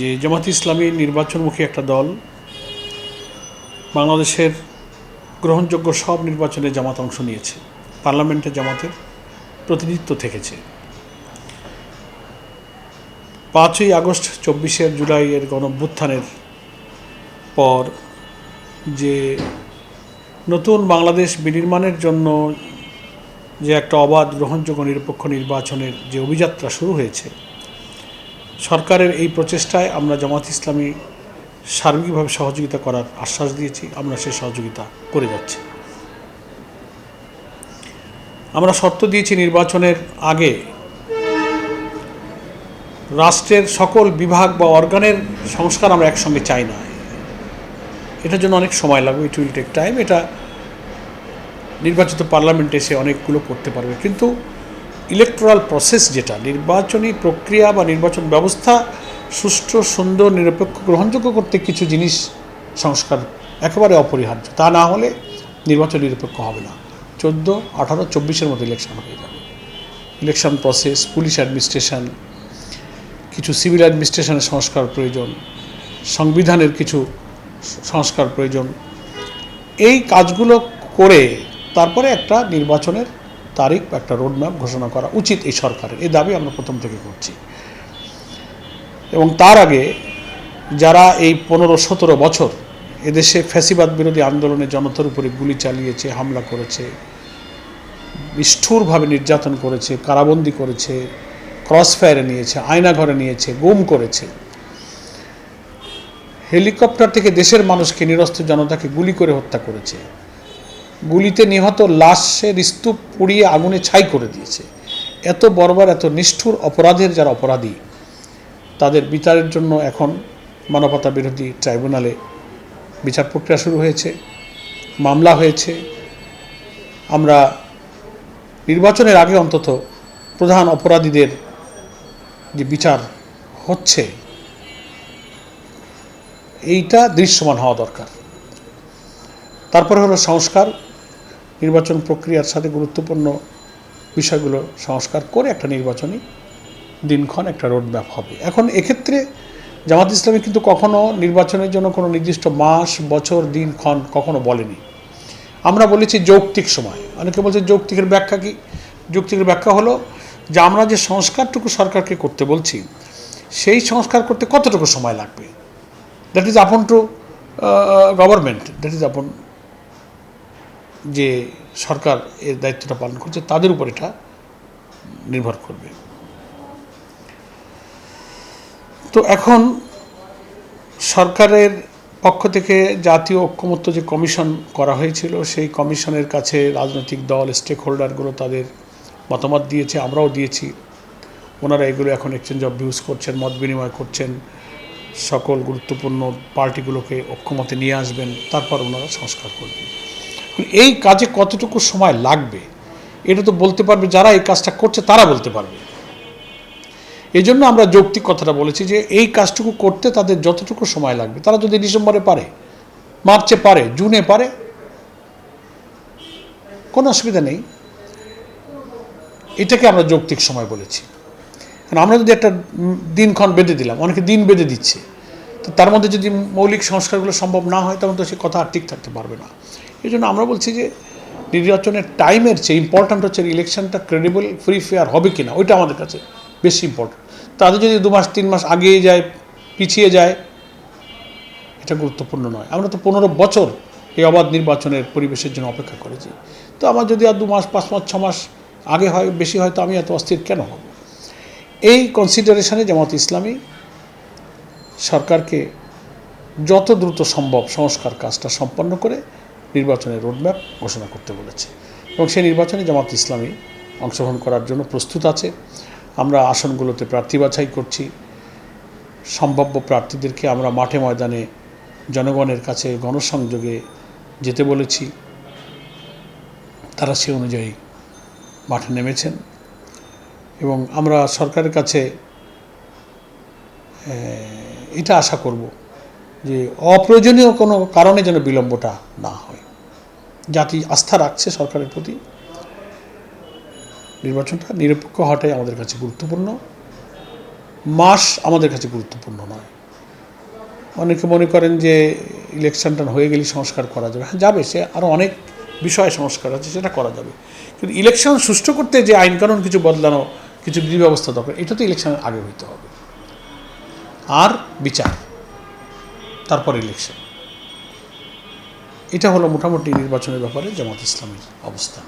যে জামাত ইসলামী নির্বাচনমুখী একটা দল, বাংলাদেশের গ্রহণযোগ্য সব নির্বাচনে জামাত অংশ নিয়েছে, পার্লামেন্টে জামাতের প্রতিনিধিত্ব থেকেছে। পাঁচই আগস্ট চব্বিশের জুলাইয়ের গণভ্যুত্থানের পর যে নতুন বাংলাদেশ বিনির্মাণের জন্য যে একটা অবাধ গ্রহণযোগ্য নিরপেক্ষ নির্বাচনের যে অভিযাত্রা শুরু হয়েছে সরকারের এই প্রচেষ্টায় আমরা জামাত ইসলামী সার্বিকভাবে সহযোগিতা করার আশ্বাস দিয়েছি, আমরা সে সহযোগিতা করে যাচ্ছি। আমরা শর্ত দিয়েছি নির্বাচনের আগে রাষ্ট্রের সকল বিভাগ বা অর্গানের সংস্কার আমরা একসঙ্গে চাই না। এটার জন্য অনেক সময় লাগবে ইট উইল টেক টাইম এটা নির্বাচিত পার্লামেন্টে এসে অনেকগুলো করতে পারবে। কিন্তু ইলেকট্রাল প্রসেস যেটা, নির্বাচনী প্রক্রিয়া বা নির্বাচন ব্যবস্থা সুষ্ঠু, সুন্দর, নিরপেক্ষ, গ্রহণযোগ্য করতে কিছু জিনিস সংস্কার একেবারে অপরিহার্য। তা না হলে নির্বাচন নিরপেক্ষ হবে না। চোদ্দ, আঠারো, চব্বিশের মতো ইলেকশন হয়ে যাবে। ইলেকশন প্রসেস পুলিশ অ্যাডমিনিস্ট্রেশন কিছু সিভিল অ্যাডমিনিস্ট্রেশনের সংস্কার প্রয়োজন, সংবিধানের কিছু সংস্কার প্রয়োজন। এই কাজগুলো করে তারপরে একটা নির্বাচনের তারিখ বা একটা রোডম্যাপ ঘোষণা করা উচিত এই সরকারের। এই দাবি আমরা প্রথম থেকে করছি। এবং তার আগে যারা এই পনেরো, সতেরো বছর এদেশে ফ্যাসিবাদ বিরোধী আন্দোলনে জনতার উপরে গুলি চালিয়েছে, হামলা করেছে, নিষ্ঠুরভাবে নির্যাতন করেছে, কারাবন্দি করেছে ক্রস ফায়ারে নিয়েছে, আয়নাঘরে নিয়েছে, গুম করেছে, হেলিকপ্টার থেকে দেশের মানুষকে নিরস্ত্র জনতাকে গুলি করে হত্যা করেছে গুলিতে নিহত লাশের স্তূপ পুড়িয়ে আগুনে ছাই করে দিয়েছে। এত বর্বর, এত নিষ্ঠুর অপরাধের যারা অপরাধী, তাদের বিচারের জন্য এখন মানবতা বিরোধী ট্রাইব্যুনালে বিচার প্রক্রিয়া শুরু হয়েছে, মামলা হয়েছে। আমরা নির্বাচনের আগে অন্তত প্রধান অপরাধীদের যে বিচার হচ্ছে, এইটা দৃশ্যমান হওয়া দরকার। তারপরে হলো সংস্কার। নির্বাচন প্রক্রিয়ার সাথে গুরুত্বপূর্ণ বিষয়গুলো সংস্কার করে একটা নির্বাচনী দিনক্ষণ একটা রোডম্যাপ হবে। এখন এক্ষেত্রে জামাত ইসলামী কিন্তু কখনো নির্বাচনের জন্য কোনো নির্দিষ্ট মাস, বছর, দিনক্ষণ কখনো বলেনি। আমরা বলেছি যৌক্তিক সময়। অনেকে বলছে যৌক্তিকের ব্যাখ্যা কি? যৌক্তিকের ব্যাখ্যা হলো যে আমরা যে সংস্কারটুকু সরকারকে করতে বলছি, সেই সংস্কার করতে কতটুকু সময় লাগবে? That is upon to government that is upon যে সরকার এর দায়িত্বটা পালন করছে, তাদের উপর এটা নির্ভর করবে। তো এখন সরকারের পক্ষ থেকে জাতীয় ঐক্যমত্য যে কমিশন করা হয়েছিল, সেই কমিশনের কাছে রাজনৈতিক দল স্টেক হোল্ডারগুলো তাদের মতামত দিয়েছে, আমরাও দিয়েছি। ওনারা এগুলো এখন এক্সচেঞ্জ অফ ভিউজ করছেন, মত বিনিময় করছেন। সকল গুরুত্বপূর্ণ পার্টিগুলোকে ঐক্যমতে নিয়ে আসবেন, তারপর ওনারা সংস্কার করবেন। এই কাজে কতটুকু সময় লাগবে? এটা তো বলতে পারবে যারা এই কাজটা করছে, তারা বলতে পারবে। এই জন্য আমরা যৌক্তিক কথাটা বলেছি যে, এই কাজটুকু করতে তাদের যতটুকু সময় লাগবে, তারা যদি ডিসেম্বরে পারে, মার্চে পারে, জুনে পারে, কোনো অসুবিধা নেই। এটাকে আমরা যৌক্তিক সময় বলেছি। কারণ আমরা যদি একটা দিনক্ষণ বেঁধে দিলাম, অনেকে দিন বেঁধে দিচ্ছে। তো তার মধ্যে যদি মৌলিক সংস্কারগুলো সম্ভব না হয়, তখন তো সে কথা আর ঠিক থাকতে পারবে না। এই জন্য আমরা বলছি যে, নির্বাচনের টাইমের চেয়ে ইম্পর্ট্যান্ট হচ্ছে ইলেকশনটা ক্রেডিবল ফ্রি ফেয়ার হবে কি না ওইটা আমাদের কাছে বেশি ইম্পর্ট্যান্ট তাদের যদি দু মাস তিন মাস আগিয়ে যায়, পিছিয়ে যায়, এটা গুরুত্বপূর্ণ নয়। আমরা তো পনেরো বছর এই অবাধ নির্বাচনের পরিবেশের জন্য অপেক্ষা করেছি। তো আমার যদি আর দু মাস পাঁচ মাস, ছ মাস আগে হয়, বেশি হয়, তো আমি এত অস্থির কেন হব? এই কনসিডারেশনে জামাত ইসলামী সরকারকে যত দ্রুত সম্ভব সংস্কার কাজটা সম্পন্ন করে নির্বাচনের রোডম্যাপ ঘোষণা করতে বলেছে। এবং সেই নির্বাচনে জামাত ইসলামী অংশগ্রহণ করার জন্য প্রস্তুত আছে। আমরা আসনগুলোতে প্রার্থী বাছাই করছি। সম্ভাব্য প্রার্থীদেরকে আমরা মাঠে ময়দানে জনগণের কাছে গণসংযোগে যেতে বলেছি। তারা সে অনুযায়ী মাঠে নেমেছেন। এবং আমরা সরকারের কাছে এটা আশা করব যে অপ্রয়োজনীয় কোনো কারণে যেন বিলম্বটা না হয়। জাতি আস্থা রাখছে সরকারের প্রতি। নির্বাচনটা নিরপেক্ষ হওয়াটাই আমাদের কাছে গুরুত্বপূর্ণ। মাস আমাদের কাছে গুরুত্বপূর্ণ নয়। অনেকে মনে করেন যে ইলেকশনটা হয়ে গেলে সংস্কার করা যাবে। হ্যাঁ যাবে, সে আরও অনেক বিষয়ে সংস্কার আছে, সেটা করা যাবে। কিন্তু ইলেকশন সুষ্ঠু করতে যে আইনকানুন কিছু বদলানো, কিছু বিধি ব্যবস্থা দরকার, এটা তো ইলেকশনের আগে হইতে হবে। আর বিচার তারপর ইলেকশন এটা হলো মোটামুটি নির্বাচনের ব্যাপারে জামাত ইসলামের অবস্থান।